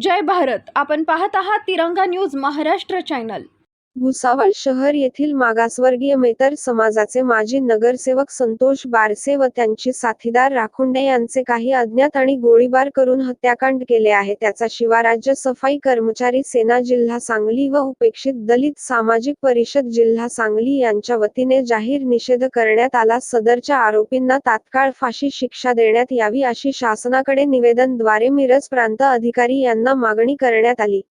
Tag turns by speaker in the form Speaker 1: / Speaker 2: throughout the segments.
Speaker 1: जय भारत. आपण पाहत आहात तिरंगा न्यूज महाराष्ट्र चॅनल.
Speaker 2: भुसावळ शहर येथील मागासवर्गीय मेतर समाजाचे माजी नगरसेवक संतोष बारसे व त्यांचे साथीदार राखुंडे यांचे काही अज्ञात आणि गोळीबार करून हत्याकांड केले आहे. त्याचा शिवाराज्य सफाई कर्मचारी सेना जिल्हा सांगली व उपेक्षित दलित सामाजिक परिषद जिल्हा सांगली यांच्या वतीने जाहीर निषेध करण्यात आला. सदरच्या आरोपींना तात्काळ फाशी शिक्षा देण्यात यावी अशी शासनाकडे निवेदनद्वारे मिरज प्रांत अधिकारी यांना मागणी करण्यात आली.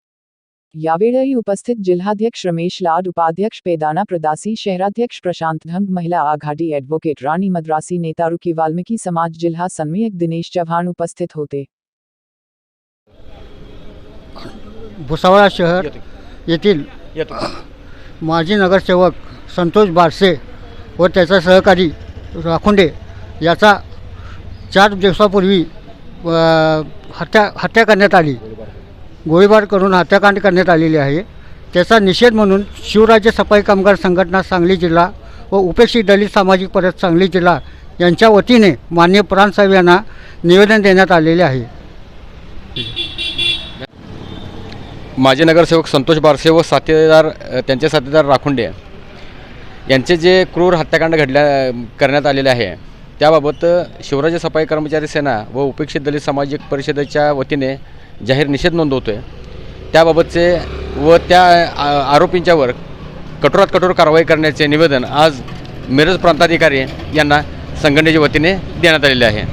Speaker 3: यावेळी उपस्थित जिल्हाध्यक्ष रमेश लाड उपाध्यक्ष पेदाना प्रदासी शहराध्यक्ष प्रशांत ढंग महिला आघाडी ॲडव्होकेट राणी मद्रासी नेता रुकी वाल्मिकी समाज जिल्हा सन्मयक दिनेश चव्हाण उपस्थित होते.
Speaker 4: भुसावळा शहर येथील माजी नगरसेवक संतोष बारसे व त्याचा सहकारी राखुंडे याचा चार दिवसापूर्वी अ, हत्या हत्या करण्यात आली. गोळीबार करून हत्याकांड करण्यात आलेली आहे. त्याचा निषेध म्हणून शिवराज्य सफाई कामगार संघटना सांगली जिल्हा व उपेक्षित दलित सामाजिक परत सांगली जिल्हा यांच्या वतीने मान्य प्राणसाहेब यांना निवेदन देण्यात आलेले आहे.
Speaker 5: माजी नगरसेवक संतोष बारसे व साथीदार त्यांचे साथीदार राखुंडे यांचे जे क्रूर हत्याकांड घडल्या करण्यात आलेले आहे त्याबाबत शिवराज्य सफाई कर्मचारी सेना व उपेक्षित दलित सामाजिक परिषदेच्या वतीने जाहीर निषेध नोंदवतो आहे त्याबाबतचे व त्या आरोपींच्यावर कठोरात कठोर कारवाई करण्याचे निवेदन आज मिरज प्रांताधिकारी यांना संघटनेच्या वतीने देण्यात आलेले आहे.